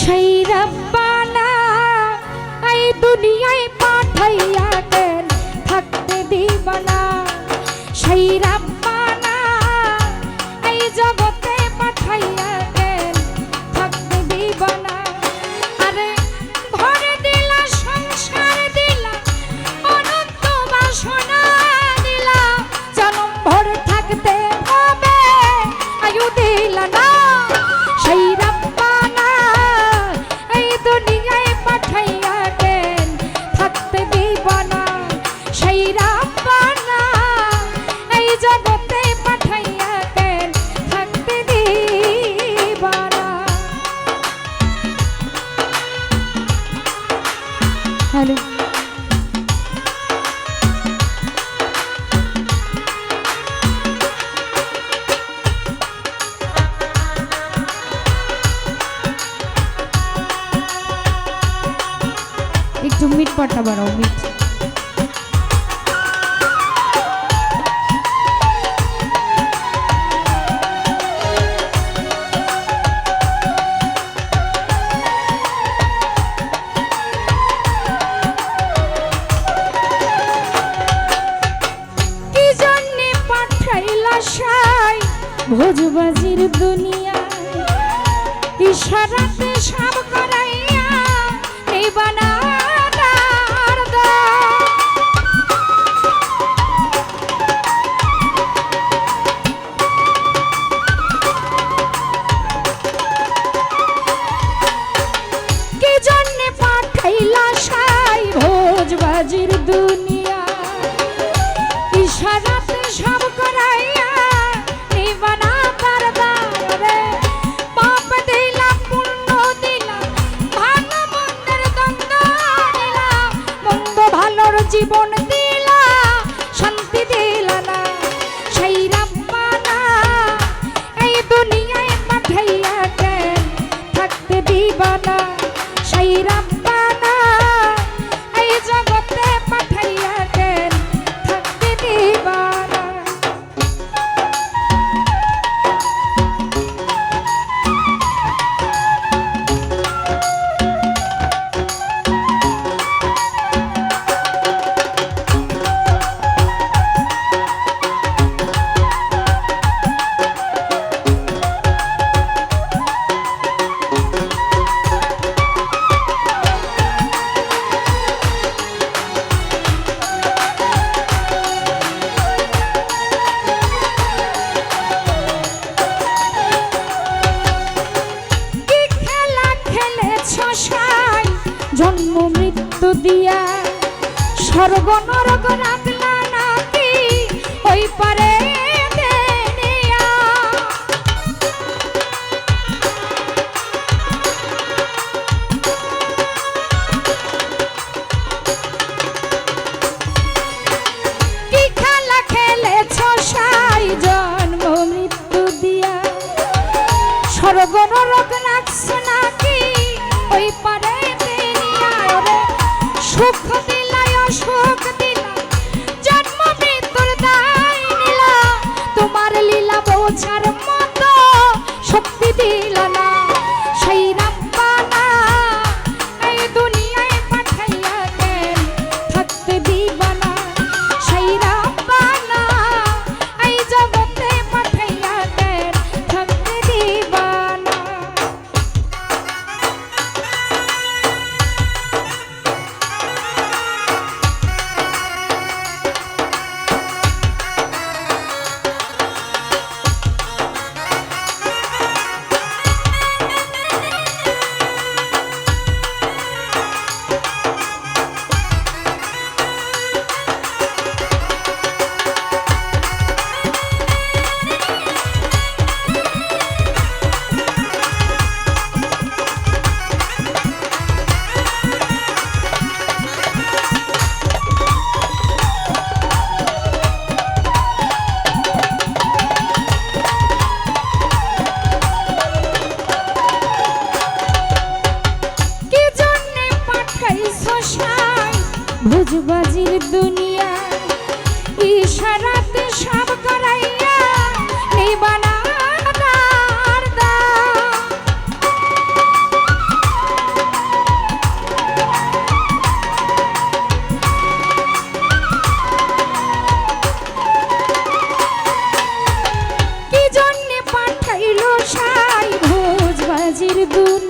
সেই রব্বানা এই দুনিয়ায় পাঠাইয়া কেন থাকতে দিবানা। সেই কথা বাড়াও মিট ভোজবাজির দুনিয়া ইশারাতে সব করা dunia. দিয়া স্বর্গ নরক মশাই ভুজবাজির দুনিয়া ইশারাতে সব করাইয়া নেই বানা দুনিয়া?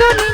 দুনিয়া